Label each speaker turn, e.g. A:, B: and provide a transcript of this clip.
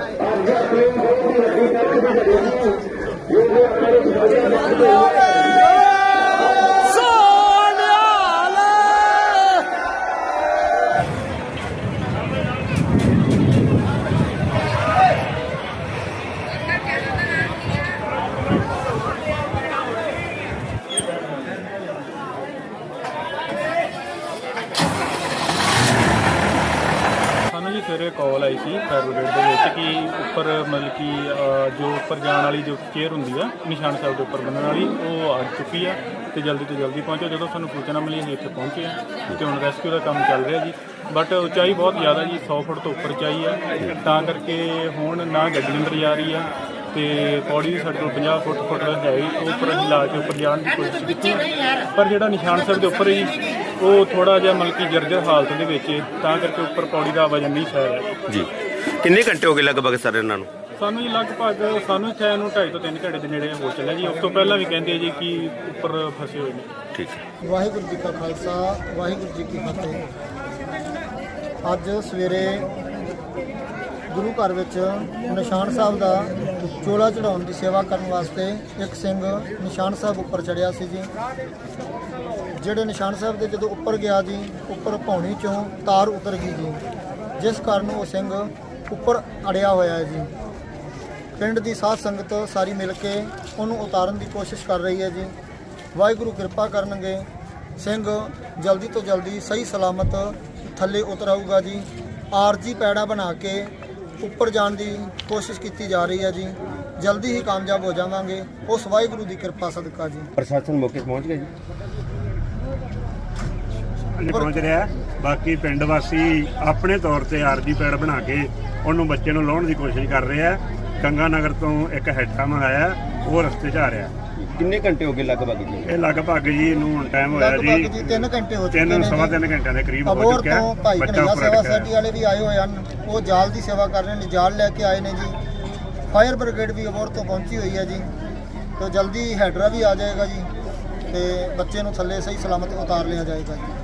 A: ਸਾਨੂੰ ਜੀ ਸਵੇਰੇ ਕਾਲ ਆਈ ਸੀ ਫਾਇਰ ਬ੍ਰਿਗੇਡ ਦੇ ਵਿੱਚ ਕਿ ਉੱਪਰ ਮਤਲਬ ਕਿ ਅ, ਜੋ ਉੱਪਰ ਜਾਣ ਵਾਲੀ ਜੋ ਚੇਅਰ ਹੁੰਦੀ ਆ ਨਿਸ਼ਾਨ ਸਾਹਿਬ ਦੇ ਉੱਪਰ ਬੰਨਣ ਵਾਲੀ ਉਹ ਆ ਚੁੱਕੀ ਆ ਤੇ ਜਲਦੀ ਤੋਂ ਜਲਦੀ ਪਹੁੰਚੋ। ਜਦੋਂ ਸਾਨੂੰ ਸੂਚਨਾ ਮਿਲੀ ਅਸੀਂ ਇੱਥੇ ਪਹੁੰਚੇ ਆ ਤੇ ਹੁਣ ਰੈਸਕਿਊ ਦਾ ਕੰਮ ਚੱਲ ਰਿਹਾ ਜੀ। ਬਟ ਉਚਾਈ ਬਹੁਤ ਜ਼ਿਆਦਾ ਜੀ 100 ਫੁੱਟ ਤੋਂ ਉੱਪਰ ਉਚਾਈ ਆ। ਤਾਂ ਕਰਕੇ ਹੁਣ ਨਾ ਗੱਡੀ ਅੰਦਰ ਜਾ ਰਹੀ ਆ ਤੇ ਪੌੜੀ ਵੀ ਸਾਡੇ ਕੋਲ 50 ਫੁੱਟ ਫੁੱਟ ਹੈ ਹੀ ਉਹ ਉੱਪਰ ਅਸੀਂ ਲਾ ਕੇ ਉੱਪਰ ਜਾਣ ਦੀ ਕੋਸ਼ਿਸ਼ ਕੀਤੀ ਪਰ ਜਿਹੜਾ ਨਿਸ਼ਾਨ ਸਾਹਿਬ ਦੇ ਉੱਪਰ ਜੀ ਉਹ ਥੋੜਾ ਜਿਹਾ ਮਤਲਬ ਕਿ ਜਰਜਰ ਹਾਲਤ ਦੇ ਵਿੱਚ ਹੈ, ਤਾਂ ਕਰਕੇ ਉੱਪਰ ਪੌੜੀ ਦਾ ਵਜਨ ਨਹੀਂ ਸਹਿ ਰਿਹਾ
B: ਜੀ। ਕਿੰਨੇ ਘੰਟੇ ਹੋ ਗਏ ਲਗਭਗ ਸਰ ਇਹਨਾਂ ਨੂੰ?
A: ਸਾਨੂੰ ਜੀ ਲਗਭਗ ਸਾਨੂੰ ਇੱਥੇ ਨੂੰ 2.5 ਤੋਂ 3 ਘੰਟੇ ਦੇ ਨੇੜੇ ਹੋ ਚੱਲਿਆ ਜੀ। ਉਸ ਤੋਂ ਪਹਿਲਾਂ ਵੀ ਕਹਿੰਦੇ ਜੀ ਕਿ ਉੱਪਰ ਫਸੇ ਹੋਏ ਨੇ।
B: ਠੀਕ ਹੈ।
C: ਵਾਹਿਗੁਰੂ ਜੀ ਕਾ ਖਾਲਸਾ ਵਾਹਿਗੁਰੂ ਜੀ ਕੀ ਫਤਿਹ। ਅੱਜ ਸਵੇਰੇ ਗੁਰੂ ਘਰ ਵਿੱਚ ਨਿਸ਼ਾਨ ਸਾਹਿਬ ਦਾ ਚੋਲਾ ਚੜਾਉਣ ਦੀ ਸੇਵਾ ਕਰਨ ਵਾਸਤੇ ਇੱਕ ਸਿੰਘ ਨਿਸ਼ਾਨ ਸਾਹਿਬ ਉੱਪਰ ਚੜਿਆ ਸੀ ਜੀ। ਜਿਹੜੇ ਨਿਸ਼ਾਨ ਸਾਹਿਬ ਦੇ ਜਦੋਂ ਉੱਪਰ ਗਿਆ ਜੀ, ਉੱਪਰ ਪੌਣੀ ਚੋਂ ਤਾਰ ਉਤਰ ਗਈ ਜੀ। ਜਿਸ ਕਾਰਨ ਉਹ ਸਿੰਘ ਉੱਪਰ ਅੜਿਆ ਹੋਇਆ ਹੈ ਜੀ। ਪਿੰਡ ਦੀ ਸਾਧ ਸੰਗਤ ਸਾਰੀ ਮਿਲ ਕੇ ਉਹਨੂੰ ਉਤਾਰਨ ਦੀ ਕੋਸ਼ਿਸ਼ ਕਰ ਰਹੀ ਹੈ ਜੀ। ਵਾਹਿਗੁਰੂ ਕਿਰਪਾ ਕਰਨਗੇ, ਸਿੰਘ ਜਲਦੀ ਤੋਂ ਜਲਦੀ ਸਹੀ ਸਲਾਮਤ ਥੱਲੇ ਉਤਰ ਜੀ। ਆਰਜੀ ਪੈੜਾ ਬਣਾ ਕੇ ਉੱਪਰ ਜਾਣ ਦੀ ਕੋਸ਼ਿਸ਼ ਕੀਤੀ ਜਾ ਰਹੀ ਹੈ ਜੀ। ਜਲਦੀ ਹੀ ਕਾਮਯਾਬ ਹੋ ਜਾਵਾਂਗੇ। ਉਸ ਵਾਹਿਗੁਰੂ ਦੀ ਕਿਰਪਾ ਸਦਕਾ ਜੀ।
B: ਪ੍ਰਸ਼ਾਸਨ ਮੌਕੇ ਤੇ ਪਹੁੰਚ ਗਿਆ ਜੀ।
D: ਨਹੀਂ ਪਹੁੰਚ ਰਿਹਾ ਬਾਕੀ ਪਿੰਡ ਵਾਸੀ ਆਪਣੇ ਤੌਰ ਤੇ ਆਰਜੀ ਪੈਡ ਬਣਾ ਕੇ ਉਹਨੂੰ ਬੱਚੇ ਨੂੰ ਲਾਉਣ ਦੀ ਕੋਸ਼ਿਸ਼ ਕਰ ਰਹੇ ਆ ਗੰਗਾ ਨਗਰ ਤੋਂ ਇੱਕ ਹੈਠਾ ਮੰਗਾਇਆ ਉਹ ਰਸਤੇ 'ਚ ਆ ਰਿਹਾ
B: ਕਿੰਨੇ ਘੰਟੇ ਹੋ ਗਏ ਲਗਭਗ ਜੀ?
D: ਇਹ ਲਗਭਗ ਜੀ ਇਹਨੂੰ ਟਾਈਮ ਹੋਇਆ
C: ਲਗਭਗ
D: ਜੀ
C: ਜੀ 3 ਘੰਟੇ ਹੋ ਚੁੱਕੇ
D: ਤਿੰਨ
C: ਨੇ
D: ਸਵਾ
C: ਜੀ।
D: ਤਿੰਨ ਘੰਟਿਆਂ ਦੇ ਕਰੀਬ ਹੋ
C: ਅਬੋਰ
D: ਚੁੱਕਿਆ
C: ਤੋਂ ਭਾਈ
D: ਬੱਚਾ
C: ਕਨਈਆ
D: ਉੱਪਰ
C: ਸੇਵਾ ਸੋਸਾਇਟੀ ਵਾਲੇ ਵੀ ਆਏ ਹੋਏ ਹਨ। ਉਹ ਜਾਲ ਦੀ ਸੇਵਾ ਕਰ ਰਹੇ ਨੇ, ਜਾਲ ਲੈ ਕੇ ਆਏ ਨੇ ਜੀ। ਫਾਇਰ ਬ੍ਰਿਗੇਡ ਵੀ ਅਬੋਰ ਤੋਂ ਪਹੁੰਚੀ ਹੋਈ ਹੈ ਜੀ। ਤੇ ਜਲਦੀ ਹੈਡਰਾ ਵੀ ਆ ਜਾਏਗਾ ਜੀ। ਤੇ ਬੱਚੇ ਨੂੰ ਥੱਲੇ ਸਹੀ ਸਲਾਮਤ ਉਤਾਰ ਲਿਆ ਜਾਏਗਾ ਜੀ।